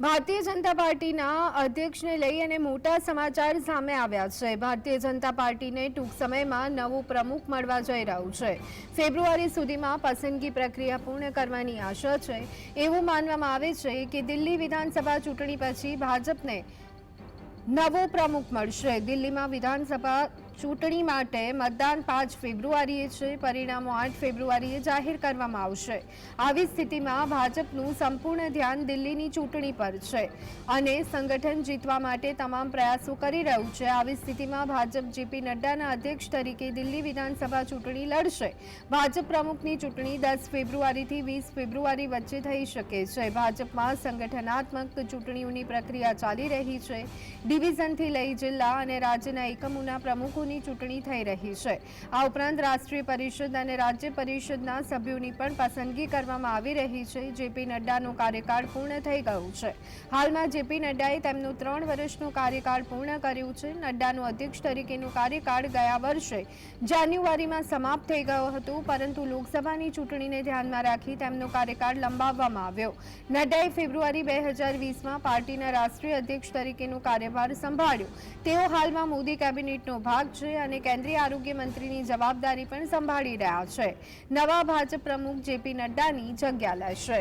ભારતીય જનતા પાર્ટીના અધ્યક્ષને લઈ અને મોટા સમાચાર સામે આવ્યા છે. ભારતીય જનતા પાર્ટીને ટૂંક સમયમાં નવું પ્રમુખ મળવા જઈ રહ્યું છે. ફેબ્રુઆરી સુધીમાં પસંદગી પ્રક્રિયા પૂર્ણ કરવાની આશા છે. એવું માનવામાં આવે છે કે દિલ્હી વિધાનસભા ચૂંટણી પછી ભાજપને નવો પ્રમુખ મળશે. દિલ્હીમાં વિધાનસભા ચૂંટણી માટે મતદાન પાંચ ફેબ્રુઆરીએ છે. પરિણામો આઠ ફેબ્રુઆરીએ જાહેર કરવામાં આવશે. આવી સ્થિતિમાં ભાજપનું સંપૂર્ણ ધ્યાન દિલ્હીની ચૂંટણી પર છે અને સંગઠન જીતવા માટે તમામ પ્રયાસો કરી રહ્યું છે. આવી સ્થિતિમાં ભાજપ જેપી નડ્ડાના અધ્યક્ષ તરીકે દિલ્હી વિધાનસભા ચૂંટણી લડશે. ભાજપ પ્રમુખની ચૂંટણી દસ ફેબ્રુઆરીથી વીસ ફેબ્રુઆરી વચ્ચે થઈ શકે છે. ભાજપમાં સંગઠનાત્મક ચૂંટણીઓની પ્રક્રિયા ચાલી રહી છે. ડિવિઝનથી લઈ જિલ્લા અને રાજ્યના એકમોના પ્રમુખોની ચૂંટણી થઈ રહી છે. આ ઉપરાંત રાષ્ટ્રીય પરિષદ અને રાજ્ય પરિષદના સભ્યોની પણ પસંદગી કરવામાં આવી રહી છે. જેપી નડ્ડાનો કાર્યકાળ પૂર્ણ થઈ ગયું છે. હાલમાં જેપી નડ્ડાએ તેમનું ત્રણ વર્ષનું કાર્યકાળ પૂર્ણ કર્યું છે. નડ્ડાનું અધ્યક્ષ તરીકેનું કાર્યકાળ ગયા વર્ષે જાન્યુઆરીમાં સમાપ્ત થઈ ગયો હતો. પરંતુ લોકસભાની ચૂંટણીને ધ્યાનમાં રાખી તેમનો કાર્યકાળ લંબાવવામાં આવ્યો. નડ્ડાએ ફેબ્રુઆરી બે હજાર વીસમાં પાર્ટીના રાષ્ટ્રીય અધ્યક્ષ તરીકેનો કાર્યભાર સંભાળ્યો. તેઓ હાલમાં મોદી કેબિનેટનો ભાગ છે અને કેન્દ્રીય આરોગ્ય મંત્રીની જવાબદારી પણ સંભાળી રહ્યા છે. નવા ભાજપ પ્રમુખ જેપી નડ્ડાની જગ્યા લેશે.